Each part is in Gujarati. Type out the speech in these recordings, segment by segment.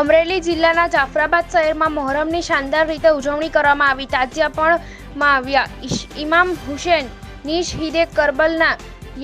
અમરેલી જિલ્લાના જાફરાબાદ શહેરમાં મોહરમની શાનદાર રીતે ઉજવણી કરવામાં આવી. તાજિયા પણ આવ્યા ઇમામ હુસેન, નિશ હિદે કરબલના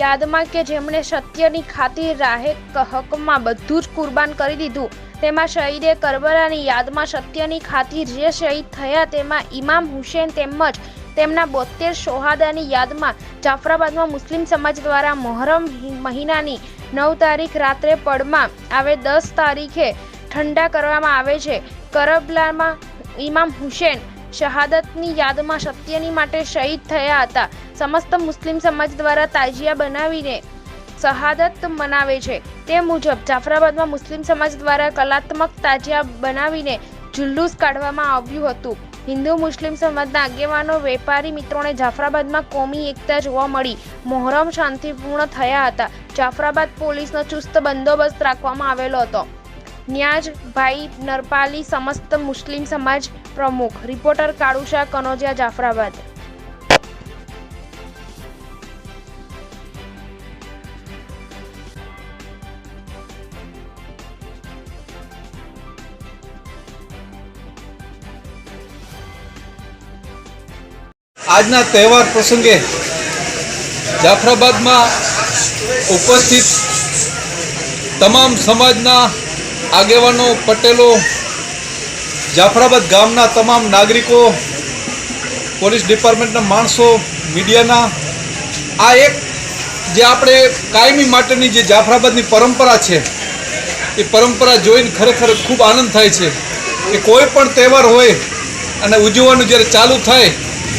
યાદમાં કે જેમણે સત્યની ખાतिर રાહે હકમાં બધું જ કુરબાન કરી દીધું. તેમાં શહીદે કરબલાની યાદમાં સત્યની ખાतिर જે શહીદ થયા તેમાં ઇમામ હુસેન તેમજ તેમના બોતેર સોહાદાની યાદમાં જાફરાબાદમાં મુસ્લિમ સમાજ દ્વારા મોહરમ મહિનાની નવ તારીખ રાત્રે પડમાં આવે દસ તારીખે ઠંડા કરવામાં આવે છે. કરબલામાં ઇમામ હુસેન શહાદતની યાદમાં સત્યની માટે શહીદ થયા હતા. સમસ્ત મુસ્લિમ સમાજ દ્વારા તાજિયા બનાવીને શહાદત મનાવે છે. તે મુજબ જાફરાબાદમાં મુસ્લિમ સમાજ દ્વારા કલાત્મક તાજિયા બનાવીને જુલ્લુસ કાઢવામાં આવ્યું હતું. હિન્દુ મુસ્લિમ સમાજના આગેવાનો, વેપારી મિત્રોને જાફરાબાદમાં કોમી એકતા જોવા મળી. મોહરમ શાંતિપૂર્ણ થયા હતા. જાફરાબાદ પોલીસનો ચુસ્ત બંદોબસ્ત રાખવામાં આવેલો હતો. ન્યાજભાઈ નરપાલી સમસ્ત મુસ્લિમ સમાજ પ્રમુખ. રિપોર્ટર કાળુશા કનોજિયા, જાફરાબાદ. આજના તહેવાર પ્રસંગે જાફરાબાદમાં ઉપસ્થિત તમામ સમાજના આગેવાનો પટેલો, જાફરાબાદ ગામના તમામ નાગરિકો, પોલીસ ડિપાર્ટમેન્ટના માણસો, મીડિયાના, આ એક જે આપણે કાયમી માટેની જે જાફરાબાદની પરંપરા છે, એ પરંપરા જોઈને ખરેખર ખૂબ આનંદ થાય છે કે કોઈ પણ તહેવાર હોય અને ઉજવવાનું જ્યારે ચાલુ થાય,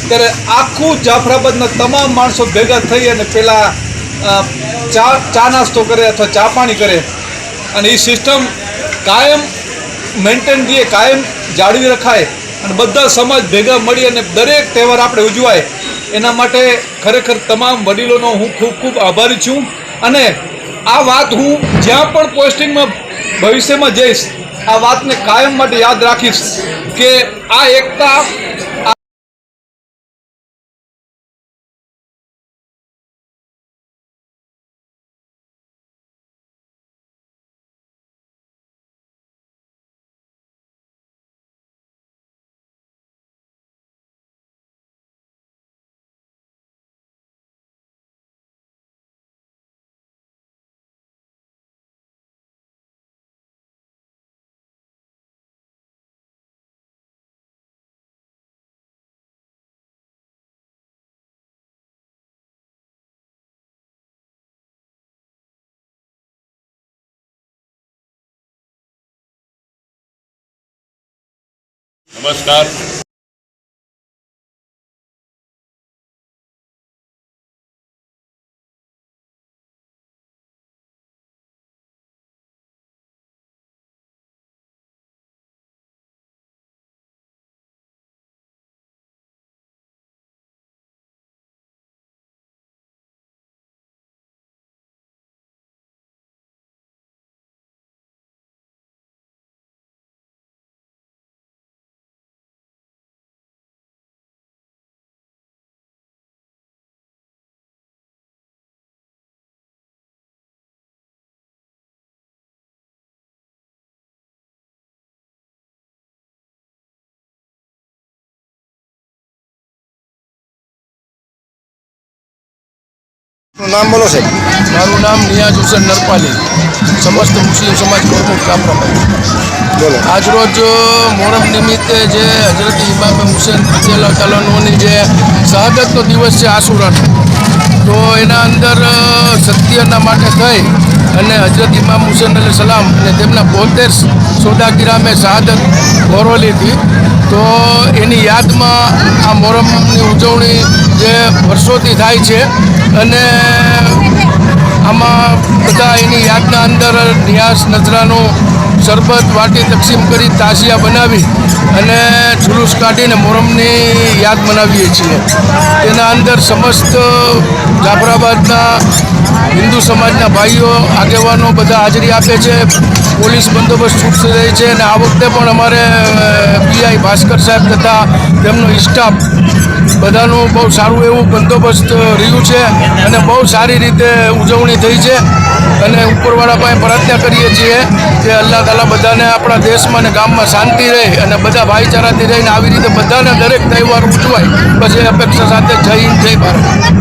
ત્યારે આખું જાફરાબાદના તમામ માણસો ભેગા થઈ અને પહેલાં ચા ચા નાસ્તો કરે અથવા ચા પાણી કરે. અને એ સિસ્ટમ કાયમ મેન્ટેન રહે કાયમ જાળવી રખાય અને બધા સમાજ ભેગા મળી અને દરેક તહેવાર આપણે ઉજવાય. એના માટે ખરેખર તમામ વડીલોનો હું ખૂબ ખૂબ આભારી છું. અને આ વાત હું જ્યાં પણ પોસ્ટિંગમાં ભવિષ્યમાં જઈશ, આ વાતને કાયમ માટે યાદ રાખીશ કે આ એકતા नमस्कार નામ બોલો સાહેબ. મારું નામ નિયાજ હુસેન નરપાલી. સમસ્ત મુસ્લિમ સમાજ પ્રમુખ જાફરાબાદ બોલો. આજરોજ મોહરમ નિમિત્તે જે હજરત ઇમામ હુસેન રજીઅલ્લાહ જે શહાદતનો દિવસ છે આસુરાનો તો એના અંદર સત્યના માટે થઈ અને હજરત ઇમામ હુસેન અલી સલામ અને તેમના બોતેર સોદાગીરામે શહાદત ગૌરવ લીધી તો એની યાદમાં આ મોહરમની ઉજવણી જે વર્ષોથી થાય છે અને આમાં બધા એની યાદના અંદર નિયાસ નજરાનું શરબત વાટી તકસીમ કરી તાજિયા બનાવી અને જુલુસ કાઢીને મોરમની યાદ મનાવીએ છીએ. તેના અંદર સમસ્ત જાફરાબાદના હિન્દુ સમાજના ભાઈઓ, આગેવાનો બધા હાજરી આપે છે. પોલીસ બંદોબસ્ત છૂટ રહે છે અને આ વખતે પણ અમારે પીઆઈ ભાસ્કર સાહેબ તથા તેમનો સ્ટાફ બધાનું બહુ સારું એવું બંદોબસ્ત રહ્યું છે અને બહુ સારી રીતે ઉજવણી થઈ છે. અને ઉપરવાળા પાસે પ્રાર્થના કરીએ છીએ કે અલ્લાહ તાલા બધાને આપણા દેશમાં અને ગામમાં શાંતિ રહે અને બધા ભાઈચારાથી રહીને આવી રીતે બધાને દરેક તહેવાર ઉજવાય. એ અપેક્ષા સાથે જય હિન્દ, જય ભારત.